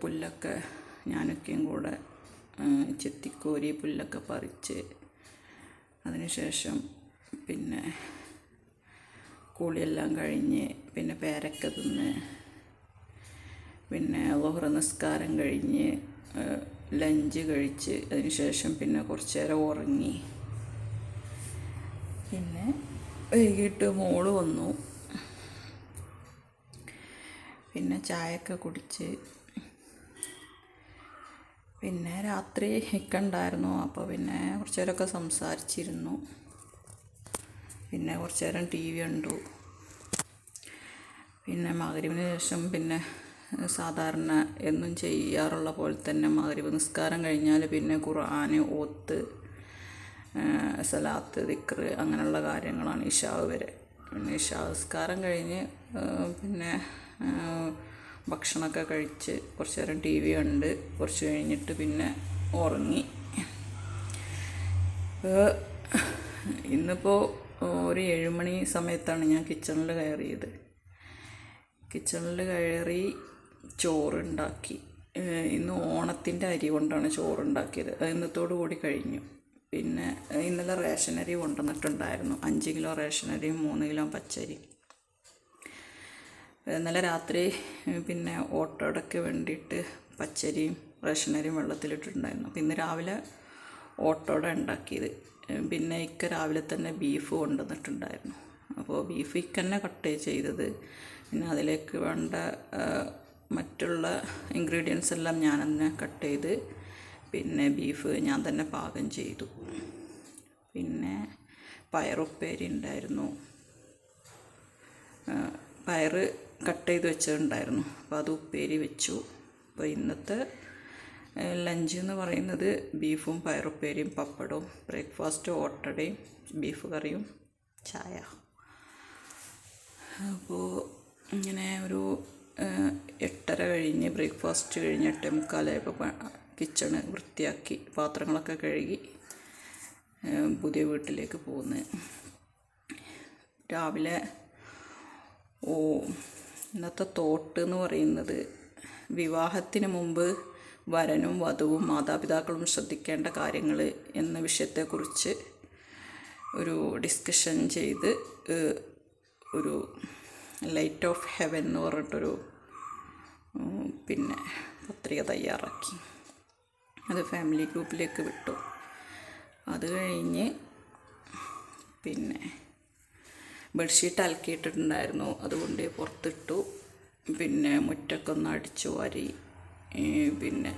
പുല്ലൊക്കെ ഞാനൊക്കെയും കൂടെ ചെത്തിക്കോരി പുല്ലൊക്കെ പറിച്ച് അതിനുശേഷം പിന്നെ കൂളിയെല്ലാം കഴിഞ്ഞ് പിന്നെ പേരക്ക തിന്ന് പിന്നെ ഓഹ്ര നിസ്കാരം കഴിഞ്ഞ് ലഞ്ച് കഴിച്ച് അതിനുശേഷം പിന്നെ കുറച്ച് നേരം ഉറങ്ങി. പിന്നെ വൈകിട്ട് മോൾ വന്നു. പിന്നെ ചായയൊക്കെ കുടിച്ച് പിന്നെ രാത്രി ഇക്ക ഉണ്ടായിരുന്നു. അപ്പോൾ പിന്നെ കുറച്ച് നേരമൊക്കെ സംസാരിച്ചിരുന്നു. പിന്നെ കുറച്ച് നേരം ടി വി കണ്ടു. പിന്നെ മകരീവിന് ശേഷം പിന്നെ സാധാരണ എന്നും ചെയ്യാറുള്ള പോലെ തന്നെ മകരീവ് നിസ്കാരം കഴിഞ്ഞാൽ പിന്നെ ഖുർആൻ ഓത്ത് സലാത്ത് ദിക്റ് അങ്ങനെയുള്ള കാര്യങ്ങളാണ് ഇഷാവ് വരെ. പിന്നെ ഇഷാ നിസ്കാരം കഴിഞ്ഞ് പിന്നെ ഭക്ഷണമൊക്കെ കഴിച്ച് കുറച്ച് നേരം ടി വി കണ്ട് കുറച്ച് കഴിഞ്ഞിട്ട് പിന്നെ ഉറങ്ങി. ഇന്നിപ്പോൾ ഒരു ഏഴുമണി സമയത്താണ് ഞാൻ കിച്ചണിൽ കയറിയത്. കിച്ചണിൽ കയറി ചോറുണ്ടാക്കി. ഇന്ന് ഓണത്തിന്റെ അരി കൊണ്ടാണ് ചോറുണ്ടാക്കിയത്. അത് ഇന്നത്തോടു കൂടി കഴിഞ്ഞു. പിന്നെ ഇന്നലെ റേഷൻ അരി കൊണ്ടുവന്നിട്ടുണ്ടായിരുന്നു. അഞ്ച് കിലോ റേഷൻ അരിയും മൂന്ന് കിലോ പച്ചരി ഇന്നലെ രാത്രി പിന്നെ ഓട്ടോടയ്ക്ക് വേണ്ടിയിട്ട് പച്ചരിയും റേഷനരിയും വെള്ളത്തിലിട്ടിട്ടുണ്ടായിരുന്നു. അപ്പം ഇന്ന് രാവിലെ ഓട്ടോട ഉണ്ടാക്കിയത്. പിന്നെ ഇക്ക രാവിലെ തന്നെ ബീഫ് കൊണ്ടുവന്നിട്ടുണ്ടായിരുന്നു. അപ്പോൾ ബീഫ് ഇക്ക തന്നെ കട്ട് ചെയ്തത്. പിന്നെ അതിലേക്ക് വേണ്ട മറ്റുള്ള ഇൻഗ്രീഡിയൻസ് എല്ലാം ഞാൻ തന്നെ കട്ട് ചെയ്ത് പിന്നെ ബീഫ് ഞാൻ തന്നെ പാകം ചെയ്തു. പിന്നെ പയറുപ്പേരി ഉണ്ടായിരുന്നു. പയറ് കട്ട് ചെയ്ത് വെച്ചിട്ടുണ്ടായിരുന്നു അപ്പോൾ അത് ഉപ്പേരി വെച്ചു. അപ്പോൾ ഇന്നത്തെ ലഞ്ച് എന്ന് പറയുന്നത് ബീഫും പയറുപ്പേരിയും പപ്പടവും ബ്രേക്ക്ഫാസ്റ്റ് ഓട്ടടയും ബീഫ് കറിയും ചായ. അപ്പോൾ ഇങ്ങനെ ഒരു എട്ടര കഴിഞ്ഞ് ബ്രേക്ക്ഫാസ്റ്റ് കഴിഞ്ഞ് എട്ടേ മുക്കാലായപ്പോൾ കിച്ചണ് വൃത്തിയാക്കി പാത്രങ്ങളൊക്കെ കഴുകി പുതിയ വീട്ടിലേക്ക് പോകുന്നത്. രാവിലെ ഓ ഇന്നത്തെ തോട്ട് എന്ന് പറയുന്നത് വിവാഹത്തിന് മുമ്പ് വരനും വധുവും മാതാപിതാക്കളും ശ്രദ്ധിക്കേണ്ട കാര്യങ്ങൾ എന്ന വിഷയത്തെക്കുറിച്ച് ഒരു ഡിസ്കഷൻ ചെയ്ത് ഒരു ലൈറ്റ് ഓഫ് ഹെവൻ എന്ന് പറഞ്ഞിട്ടൊരു പിന്നെ പത്രിക തയ്യാറാക്കി. അത് ഫാമിലി ഗ്രൂപ്പിലേക്ക് വിട്ടു. അത് കഴിഞ്ഞ് പിന്നെ ബെഡ്ഷീറ്റ് അലക്കിയിട്ടിട്ടുണ്ടായിരുന്നു. അതുകൊണ്ട് പുറത്തിട്ടു. പിന്നെ മുറ്റൊക്കെ ഒന്ന് അടിച്ചു വാരി പിന്നെ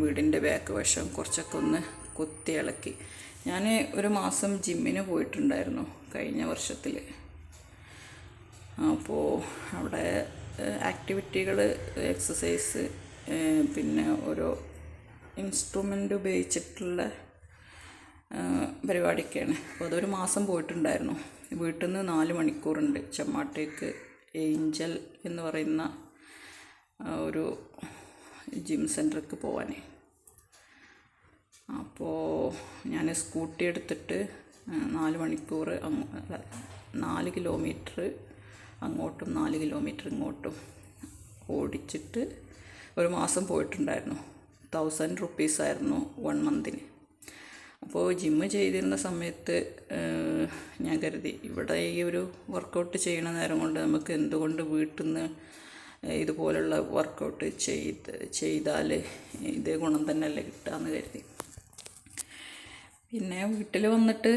വീടിന്റെ ബാക്ക് വശം കുറച്ചൊക്കെ ഒന്ന് കുത്തി ഇളക്കി. ഞാൻ ഒരു മാസം ജിമ്മിന് പോയിട്ടുണ്ടായിരുന്നു കഴിഞ്ഞ വർഷത്തിൽ അപ്പോൾ അവിടെ ആക്ടിവിറ്റികൾ എക്സസൈസ് പിന്നെ ഓരോ ഇൻസ്ട്രുമെന്റ് ഉപയോഗിച്ചിട്ടുള്ള പരിപാടിയൊക്കെയാണ്. അപ്പോൾ അതൊരു മാസം പോയിട്ടുണ്ടായിരുന്നു. വീട്ടിൽ നിന്ന് നാല് മണിക്കൂറുണ്ട്. ചെമ്മാട്ടേക്ക് ഏഞ്ചൽ എന്ന് പറയുന്ന ഒരു ജിം സെന്ററിലേക്ക് പോവാൻ അപ്പോൾ ഞാൻ സ്കൂട്ടി എടുത്തിട്ട് നാല് മണിക്കൂർ അങ്ങ് നാല് കിലോമീറ്റർ അങ്ങോട്ടും നാല് കിലോമീറ്റർ ഇങ്ങോട്ടും ഓടിച്ചിട്ട് ഒരു മാസം പോയിട്ടുണ്ടായിരുന്നു. തൗസൻഡ് റുപ്പീസായിരുന്നു വൺ മന്തിന് അപ്പോൾ ജിമ്മ് ചെയ്തിരുന്ന സമയത്ത് ഞാൻ കരുതി. ഇവിടെ ഈ ഒരു വർക്കൗട്ട് ചെയ്യണ നേരം കൊണ്ട് നമുക്ക് എന്തുകൊണ്ട് വീട്ടിൽ നിന്ന് ഇതുപോലുള്ള വർക്കൗട്ട് ചെയ്ത് ചെയ്താൽ ഇതേ ഗുണം തന്നെ അല്ലേ കിട്ടുകയെന്ന് കരുതി. പിന്നെ വീട്ടിൽ വന്നിട്ട്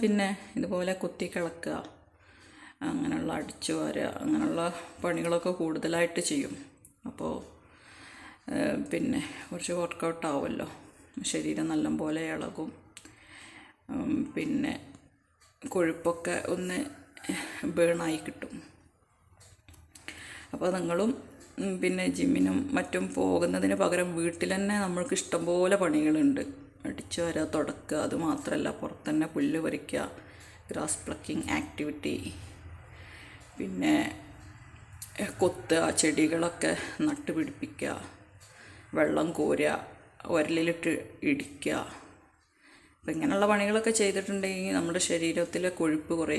പിന്നെ ഇതുപോലെ കുത്തി കിളക്കുക അങ്ങനെയുള്ള അടിച്ചു വാരുക അങ്ങനെയുള്ള പണികളൊക്കെ കൂടുതലായിട്ട് ചെയ്യും. അപ്പോൾ പിന്നെ കുറച്ച് വർക്കൗട്ട് ആവുമല്ലോ. ശരീരം നല്ലപോലെ ഇളകും. പിന്നെ കൊഴുപ്പൊക്കെ ഒന്ന് ബേണായി കിട്ടും. അപ്പോൾ നിങ്ങളും പിന്നെ ജിമ്മിനും മറ്റും പോകുന്നതിന് പകരം വീട്ടിൽ തന്നെ നമ്മൾക്ക് ഇഷ്ടംപോലെ പണികളുണ്ട്. അടിച്ചു വരാ തുടക്കുക അത് പുറത്തന്നെ പുല്ല് പറിക്കുക ഗ്രാസ് പ്ലക്കിംഗ് ആക്ടിവിറ്റി പിന്നെ കൊത്ത് കൊത്തുക ചെടികളൊക്കെ നട്ടുപിടിപ്പിക്കുക വെള്ളം കോരുക ഉരലിലിട്ട് ഇടിക്കുക അപ്പം ഇങ്ങനെയുള്ള പണികളൊക്കെ ചെയ്തിട്ടുണ്ടെങ്കിൽ നമ്മുടെ ശരീരത്തിലെ കൊഴുപ്പ് കുറേ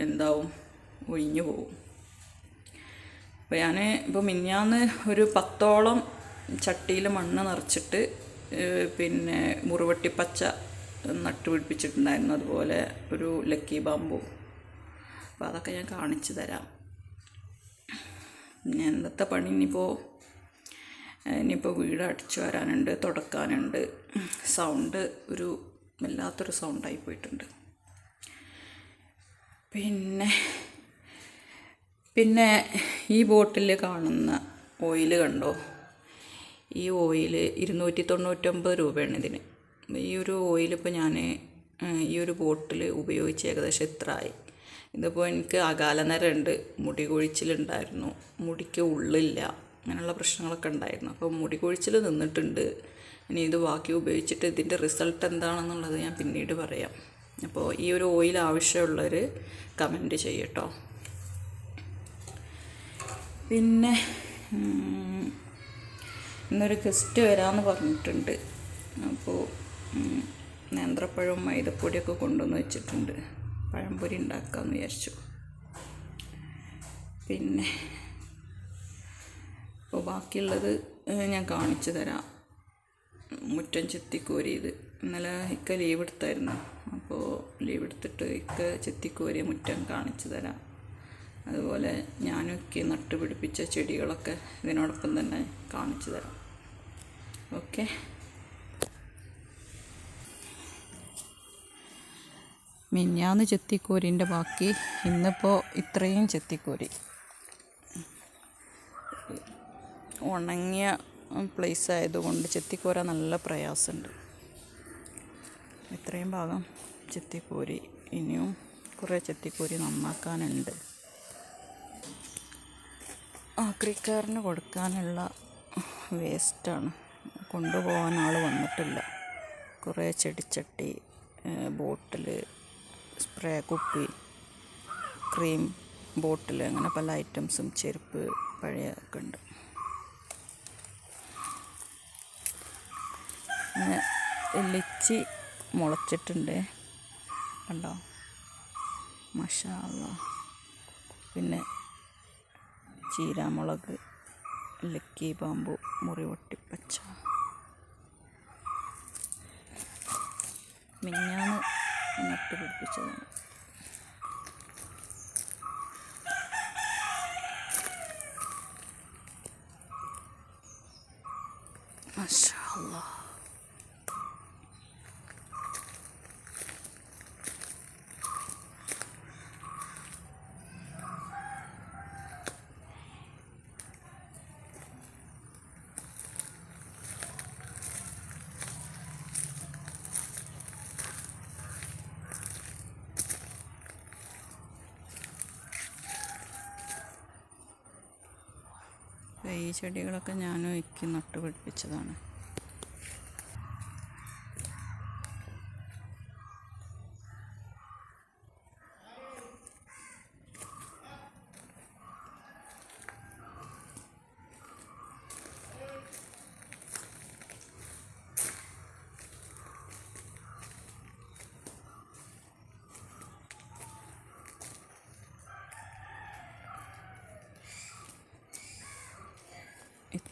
എന്താവും? ഒഴിഞ്ഞു പോകും. അപ്പോൾ ഞാൻ ഇപ്പോൾ മിനിഞ്ഞാന്ന് ഒരു പത്തോളം ചട്ടിയിൽ മണ്ണ് നിറച്ചിട്ട് പിന്നെ പിന്നെ മുറുവട്ടിപ്പച്ച നട്ടുപിടിപ്പിച്ചിട്ടുണ്ടായിരുന്നു അതുപോലെ ഒരു ലക്കി ബാമ്പു. അപ്പോൾ അതൊക്കെ ഞാൻ കാണിച്ചു തരാം. പിന്നെ ഇന്നത്തെ പണി ഇനിയിപ്പോൾ ഇനിയിപ്പോൾ വീട് അടിച്ചു വരാനുണ്ട് തുടക്കാനുണ്ട്. സൗണ്ട് ഒരു വല്ലാത്തൊരു സൗണ്ടായി പോയിട്ടുണ്ട്. പിന്നെ പിന്നെ ഈ ബോട്ടിൽ കാണുന്ന ഓയിൽ കണ്ടോ? ഈ ഓയിൽ ഇരുന്നൂറ്റി തൊണ്ണൂറ്റൊമ്പത് രൂപയാണ് ഇതിന്. ഈ ഒരു ഓയിൽ ഇപ്പോൾ ഞാൻ ഈ ഒരു ബോട്ടിൽ ഉപയോഗിച്ച് ഏകദേശം ഇത്ര ആയി ഇതിപ്പോൾ എനിക്ക് അകാലനരണ്ട് മുടി കൊഴിച്ചിലുണ്ടായിരുന്നു മുടിക്ക് ഉള്ളില്ല അങ്ങനെയുള്ള പ്രശ്നങ്ങളൊക്കെ ഉണ്ടായിരുന്നു. അപ്പോൾ മുടി കൊഴിച്ചിൽ നിന്നിട്ടുണ്ട്. ഇനി ഇത് ബാക്കി ഉപയോഗിച്ചിട്ട് ഇതിന്റെ റിസൾട്ട് എന്താണെന്നുള്ളത് ഞാൻ പിന്നീട് പറയാം. അപ്പോൾ ഈ ഒരു ഓയിൽ ആവശ്യമുള്ളവർ കമന്റ് ചെയ്യട്ടോ. പിന്നെ ഇന്നൊരു ഗസ്റ്റ് വരാമെന്ന് പറഞ്ഞിട്ടുണ്ട്. അപ്പോൾ നേന്ത്രപ്പഴവും മൈദപ്പൊടിയൊക്കെ കൊണ്ടുവന്ന് വെച്ചിട്ടുണ്ട്. പഴംപൊരി ഉണ്ടാക്കാമെന്ന് വിചാരിച്ചു. പിന്നെ അപ്പോൾ ബാക്കിയുള്ളത് ഞാൻ കാണിച്ചു തരാം. മുറ്റം ചെത്തിക്കോരിയത്. ഇന്നലെ ഇക്ക ലീവ് എടുത്തായിരുന്നു. അപ്പോൾ ലീവ് എടുത്തിട്ട് ഇക്ക ചെത്തിക്കോരിയ മുറ്റം കാണിച്ചു തരാം. അതുപോലെ ഞാനും ഒക്കെ നട്ടുപിടിപ്പിച്ച ചെടികളൊക്കെ ഇതിനോടൊപ്പം തന്നെ കാണിച്ചു തരാം. ഓക്കെ? മിന്നാന്ന് ചെത്തിക്കോരിന്റെ ബാക്കി ഇന്നിപ്പോൾ ഇത്രയും ചെത്തിക്കോരി. ഉണങ്ങിയ പ്ലേസ് ആയതുകൊണ്ട് ചെത്തിക്കോരാൻ നല്ല പ്രയാസമുണ്ട്. ഇത്രയും ഭാഗം ചെത്തിക്കോരി ഇനിയും കുറേ ചെത്തിക്കോരി നന്നാക്കാനുണ്ട്. ആക്രിക്കാരന് കൊടുക്കാനുള്ള വേസ്റ്റാണ്. കൊണ്ടുപോകാൻ ആൾ വന്നിട്ടില്ല. കുറേ ചെടിച്ചട്ടി ബോട്ടിൽ സ്പ്രേ കുപ്പി ക്രീം ബോട്ടിൽ അങ്ങനെ പല ഐറ്റംസും ചെരുപ്പ് പഴയൊക്കെ ഉണ്ട്. പിന്നെ ലിച്ചി മുളച്ചിട്ടുണ്ട്. കണ്ടോ? മഷാള. പിന്നെ ചീരാമുളക് ലക്കി പാമ്പു മുറിവൊട്ടിപ്പച്ച മിഞ്ഞാന്ന് നട്ട് പിടിപ്പിച്ചതാണ്. മഷാ അല്ലാ. ഈ ചെടികളൊക്കെ ഞാനും എനിക്ക് നട്ടുപിടിപ്പിച്ചതാണ്.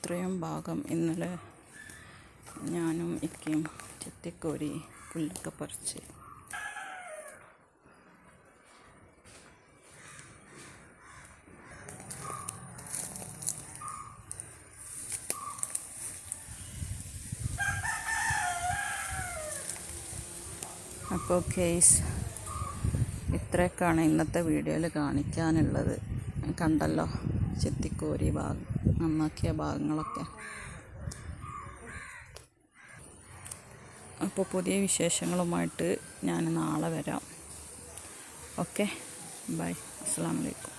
ഇത്രയും ഭാഗം ഇന്നലെ ഞാനും ഇക്കയും ചെത്തിക്കോരി പുല്ലൊക്കെ പറിച്ച്. അപ്പോൾ കേസ് ഇത്രയൊക്കെയാണ് ഇന്നത്തെ വീഡിയോയിൽ കാണിക്കാനുള്ളത്. കണ്ടല്ലോ ചെത്തിക്കോരി ഭാഗം. നന്നാക്കിയ ഭാഗങ്ങളൊക്കെ. അപ്പോൾ പുതിയ വിശേഷങ്ങളുമായിട്ട് ഞാൻ നാളെ വരാം. ഓക്കെ? ബൈ. അസ്സാം വലൈക്കും